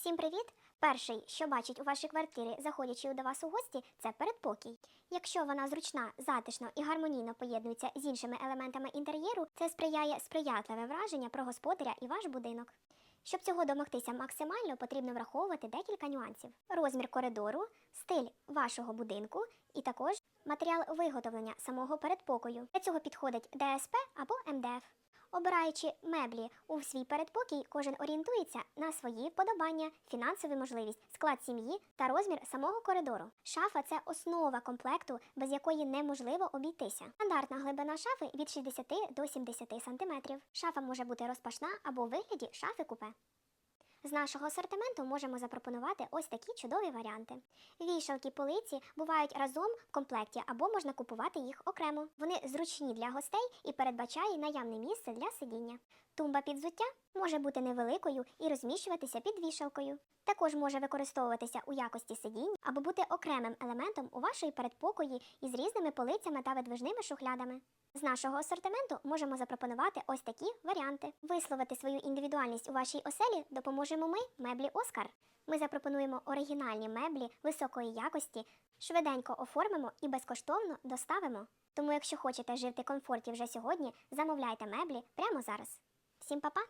Всім привіт! Перший, що бачить у вашій квартирі, заходячи до вас у гості, це передпокій. Якщо вона зручна, затишно і гармонійно поєднується з іншими елементами інтер'єру, це сприяє сприятливе враження про господаря і ваш будинок. Щоб цього домогтися максимально, потрібно враховувати декілька нюансів: розмір коридору, стиль вашого будинку і також матеріал виготовлення самого передпокою. Для цього підходить ДСП або МДФ. Обираючи меблі у свій передпокій, кожен орієнтується на свої вподобання, фінансову можливість, склад сім'ї та розмір самого коридору. Шафа це основа комплекту, без якої неможливо обійтися. Стандартна глибина шафи від 60 до 70 см. Шафа може бути розпашна або у вигляді шафи купе. З нашого асортименту можемо запропонувати ось такі чудові варіанти. Вішалки полиці бувають разом в комплекті або можна купувати їх окремо. Вони зручні для гостей і передбачає наявне місце для сидіння. Тумба під взуття може бути невеликою і розміщуватися під вішалкою. Також може використовуватися у якості сидінь або бути окремим елементом у вашої передпокої із різними полицями та видвижними шухлядами. З нашого асортименту можемо запропонувати ось такі варіанти. Висловити свою індивідуальність у вашій оселі допоможемо ми, меблі Оскар. Ми запропонуємо оригінальні меблі високої якості, швиденько оформимо і безкоштовно доставимо. Тому, якщо хочете жити комфорті вже сьогодні, замовляйте меблі прямо зараз. Всім па-па!